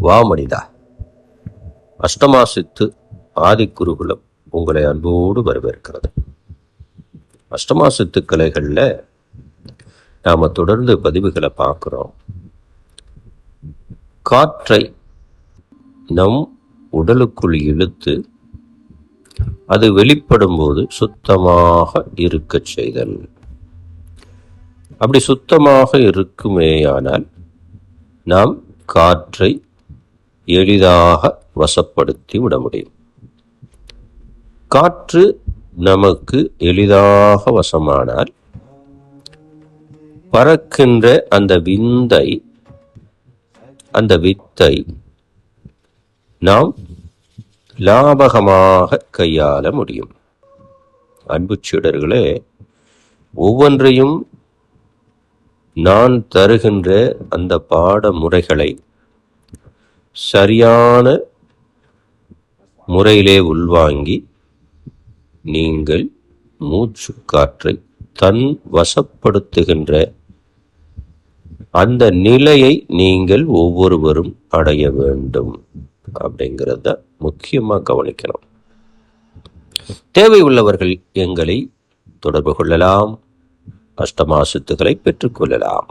வா மனிதா. அஷ்டமாசித்து ஆதிக்குருகுலம் உங்களை அன்போடு வரவேற்கிறது. அஷ்டமாசித்து கலைகளில் நாம் தொடர்ந்து பதிவுகளை பார்க்குறோம். காற்றை நம் உடலுக்குள் இழுத்து அது வெளிப்படும் போது சுத்தமாக இருக்கச் செய்தல். அப்படி சுத்தமாக இருக்குமேயானால் நாம் காற்றை எளிதாக வசப்படுத்தி விட முடியும். காற்று நமக்கு எளிதாக வசமானால் பறக்கின்ற அந்த விந்தை அந்த வித்தை நாம் லாபகமாக கையாள முடியும். அன்பு சீடர்களே ஒவ்வொன்றையும் நான் தருகின்ற அந்த பாட முறைகளை சரியான முறையிலே உள்வாங்கி நீங்கள் மூச்சு காற்றை தன் வசப்படுத்துகின்ற அந்த நிலையை நீங்கள் ஒவ்வொருவரும் அடைய வேண்டும் அப்படிங்கிறத முக்கியமாக கவனிக்கணும். தேவை உள்ளவர்கள் எங்களை தொடர்பு கொள்ளலாம் அஷ்டமாசித்துகளை பெற்றுக்கொள்ளலாம்